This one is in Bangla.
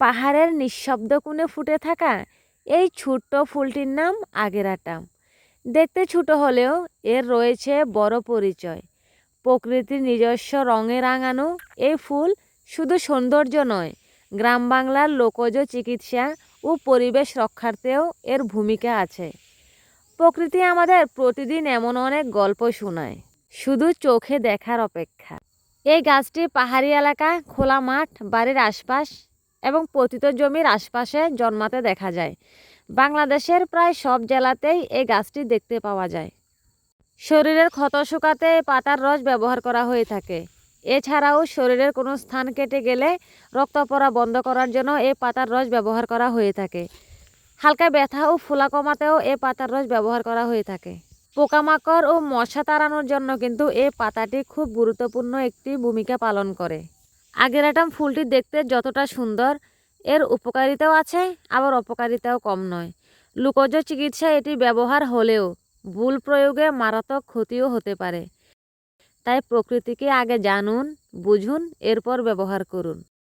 পাহাড়ের নিঃশব্দ কোণে ফুটে থাকা এই ছোট্ট ফুলটির নাম আগেরাটাম দেখতে ছোট হলেও এর রয়েছে বড় পরিচয়। প্রকৃতির নিজস্ব রঙে রাঙানো এই ফুল শুধু সৌন্দর্য নয়, গ্রাম বাংলার লোকজ চিকিৎসা ও পরিবেশ রক্ষার্থেও এর ভূমিকা আছে। প্রকৃতি আমাদের প্রতিদিন এমন অনেক গল্প শোনায়, শুধু চোখে দেখার অপেক্ষা। এই গাছটি পাহাড়ি এলাকা, খোলা মাঠ, বাড়ির আশপাশ এবং পতিত জমির আশপাশে জন্মাতে দেখা যায়। বাংলাদেশের প্রায় সব জেলাতেই এই গাছটি দেখতে পাওয়া যায়। শরীরের ক্ষত শুকাতে পাতার রস ব্যবহার করা হয়ে থাকে। এছাড়াও শরীরের কোনো স্থান কেটে গেলে রক্ত পড়া বন্ধ করার জন্য এই পাতার রস ব্যবহার করা হয়ে থাকে। হালকা ব্যথা ও ফুলা কমাতেও এই পাতার রস ব্যবহার করা হয়ে থাকে। পোকামাকড় ও মশা তাড়ানোর জন্য কিন্তু এই পাতাটি খুব গুরুত্বপূর্ণ একটি ভূমিকা পালন করে। আগেরাটাম ফুলটি দেখতে যতটা সুন্দর, এর উপকারিতাও আছে, আবার অপকারিতাও কম নয়। লুকজ চিকিৎসায় এটি ব্যবহার হলেও ভুল প্রয়োগে মারাত্মক ক্ষতিও হতে পারে। তাই প্রকৃতিকে আগে জানুন, বুঝুন, এরপর ব্যবহার করুন।